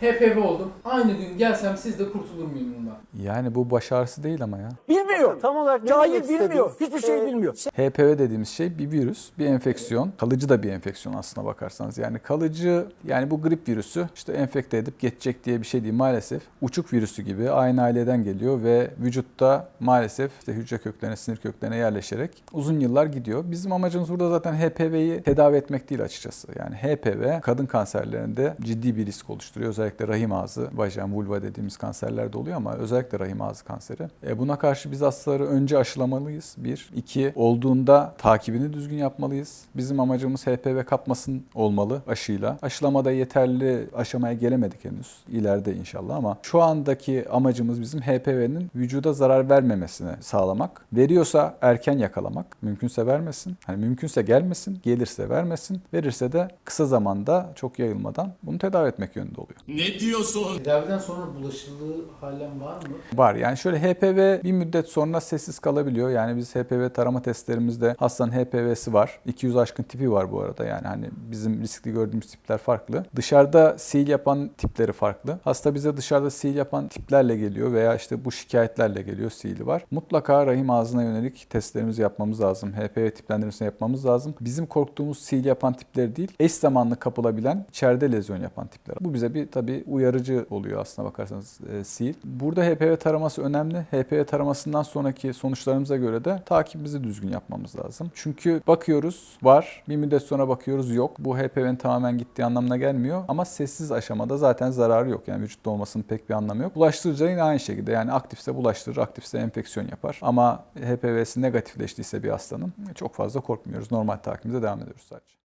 HPV oldum. Aynı gün gelsem siz de kurtulur muyum bundan? Yani bu baş ağrısı değil ama ya. Bilmiyor. Tam olarak Cahil bilmiyor. Hiçbir şey Ee, bilmiyor. HPV dediğimiz şey bir virüs, bir enfeksiyon. Kalıcı da bir enfeksiyon aslına bakarsanız. Yani kalıcı, yani bu grip virüsü işte enfekte edip geçecek diye bir şey değil maalesef. Uçuk virüsü gibi aynı aileden geliyor ve vücutta maalesef işte hücre köklerine, sinir köklerine yerleşerek uzun yıllar gidiyor. Bizim amacımız burada zaten HPV'yi tedavi etmek değil açıkçası. Yani HPV kadın kanserlerinde ciddi bir risk oluşturuyor. Özellikle rahim ağzı, vajen, vulva dediğimiz kanserlerde oluyor ama özellikle rahim ağzı kanseri. E buna karşı biz hastaları önce aşılamalıyız. Bir. iki olduğunda takibini düzgün yapmalıyız. Bizim amacımız HPV kapmasın olmalı aşıyla. Aşılamada yeterli aşamaya gelemedik henüz. İleride inşallah ama şu andaki amacımız bizim HPV'nin vücuda zarar vermemesini sağlamak. Veriyorsa erken yakalamak. Mümkünse vermesin. Hani mümkünse gelmesin. Gelirse vermesin. Verirse de kısa zamanda çok yayılmadan bunu tedavi etmek yönünde oluyor. Ne diyorsun? Tedaviden sonra bulaşıcılığı halen var mı? Var yani şöyle HPV bir müddet sonra sessiz kalabiliyor. Yani biz HPV tarama testlerimizde hastanın HPV'si var. 200 aşkın tipi var bu arada yani hani bizim riskli gördüğümüz tipler farklı. Dışarıda sil yapan tipleri farklı. Hasta bize dışarıda sil yapan tiplerle geliyor veya işte bu şikayetlerle geliyor sili var. Mutlaka rahim ağzına yönelik testlerimizi yapmamız lazım. HPV tiplendirmesini yapmamız lazım. Bizim korktuğumuz sil yapan tipleri değil, eş zamanlı kapılabilen içeride lezyon yapan tipler. Bu bize bir tabii uyarıcı oluyor aslına bakarsanız e, sil. Burada HPV taraması önemli. HPV taramasından sonraki sonuçlarımıza göre de takibimizi düzgün yapmamız lazım. Çünkü bakıyoruz var, bir müddet sonra bakıyoruz yok. Bu HPV'nin tamamen gittiği anlamına gelmiyor ama sessiz aşamada zaten zararı yok. Yani vücutta olmasının pek bir anlamı yok. Bulaştırıcı yine aynı şekilde yani aktifse bulaştırır, aktifse enfeksiyon yapar. Ama HPV'si negatifleştiyse bir hastanın çok fazla korkmuyoruz. Normal takibimize devam ediyoruz sadece.